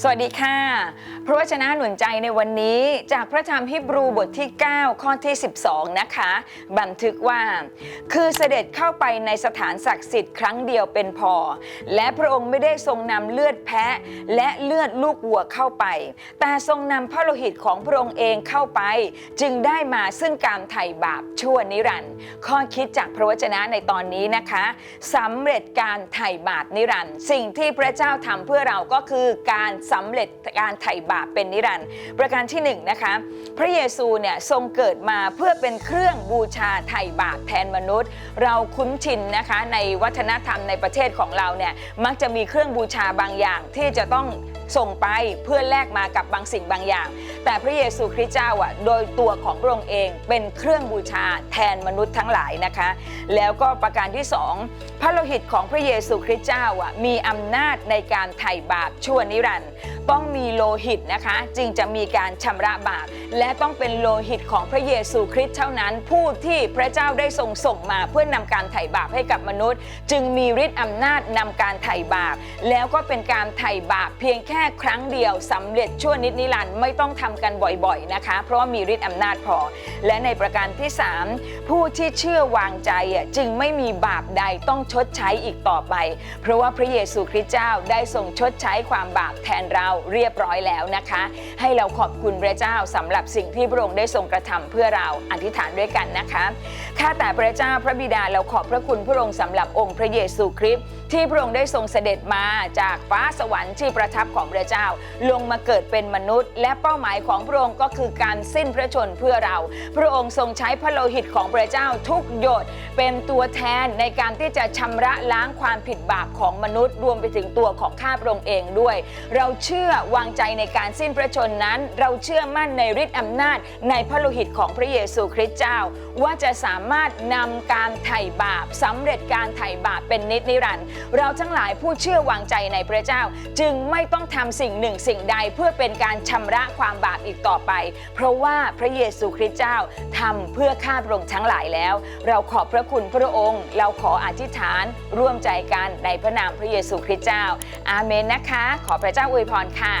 สวัสดีค่ะ พระวจนะหนุนใจในวันนี้จากพระธรรมฮิบรูบทที่ 9 ข้อที่ 12 นะคะ บันทึกว่า คือเสด็จเข้าไปในสถานศักดิ์สิทธิ์ครั้งเดียวเป็นพอ และพระองค์ไม่ได้ทรงนำเลือดแพะ และเลือดลูกวัวเข้าไป แต่ทรงนำพระโลหิตของพระองค์เองเข้าไป จึงได้มาซึ่งการไถ่บาปชั่วนิรันดร์ข้อคิดจากพระวจนะในตอนนี้นะคะสำเร็จการไถ่บาปนิรันดร์สิ่งที่พระเจ้าทำเพื่อเราก็คือการสำเร็จการไถ่บาปเป็นนิรันดร์ประการที่หนึ่งนะคะพระเยซูเนี่ยทรงเกิดมาเพื่อเป็นเครื่องบูชาไถ่บาปแทนมนุษย์ เราคุ้นชินนะคะในวัฒนธรรมในประเทศของเราเนี่ยมักจะมีเครื่องบูชาบางอย่างที่จะต้อง ส่งไปเพื่อแลกมากับบางสิ่งบางอย่าง แต่พระเยซูคริสต์เจ้าอะโดยตัวของพระองค์เองเป็นเครื่องบูชาแทนมนุษย์ทั้งหลายนะคะ แล้วก็ประการที่สองพระโลหิตของพระเยซูคริสต์เจ้าอะมีอำนาจในการไถ่บาปชั่วนิรันดร์ต้องมีโลหิตนะคะ จึงจะมีการชำระบาปและต้องเป็นโลหิตของพระเยซูคริสต์เท่านั้นผู้ที่พระเจ้าได้ทรงส่งมาเพื่อนำการไถ่บาปให้กับมนุษย์ จึงมีฤทธิ์อำนาจนำการไถ่บาป แล้วก็เป็นการไถ่บาปเพียงแค่ครั้งเดียวสำเร็จชั่วนิดนิรันดร์ไม่ต้องทำกันบ่อยๆนะคะ เพราะว่ามีฤทธิ์อำนาจพอ และในประการที่ 3 ผู้ที่เชื่อวางใจจึงไม่มีบาปใดต้องชดใช้อีกต่อไป เพราะว่าพระเยซูคริสต์เจ้าได้ทรงชดใช้ความบาปแทนเราเรียบร้อยแล้วนะคะ ให้เราขอบคุณพระเจ้าสำหรับสิ่งที่พระองค์ได้ทรงกระทำเพื่อเราอธิษฐานด้วยกันนะคะข้าแต่พระเจ้าพระบิดาเราขอบพระคุณพระองค์สำหรับองค์พระเยซูคริสต์ที่พระองค์ได้ทรงเสด็จมาจากฟ้าสวรรค์ที่ประทับของพระเจ้า ลงมาเกิดเป็นมนุษย์ และเป้าหมายของพระองค์ก็คือการสิ้นพระชนเพื่อเรา พระองค์ทรงใช้พระโลหิตของพระเจ้าทุกหยดเป็นตัวแทนในการที่จะชำระล้างความผิดบาปของมนุษย์ รวมไปถึงตัวของข้าพระองค์เองด้วย เราเชื่อื่อวางใจในการสิ้นพระชนนั้น เราเชื่อมั่นในฤทธิ์อำนาจในพระโลหิตของพระเยซูคริสต์เจ้า ว่าจะสามารถนำการไถ่บาปสำเร็จการไถ่บาปเป็นนิจนิรันดร์เราทั้งหลายผู้เชื่อวางใจในพระเจ้า จึงไม่ต้องทำสิ่งหนึ่งสิ่งใดเพื่อเป็นการชำระความบาปอีกต่อไป เพราะว่าพระเยซูคริสต์เจ้าทำเพื่อข้าพระองค์ทั้งหลายแล้ว เราขอบพระคุณพระองค์ เราขออธิษฐานร่วมใจกันในพระนามพระเยซูคริสต์เจ้า อาเมนนะคะ ขอพระเจ้าอวยพรค่ะ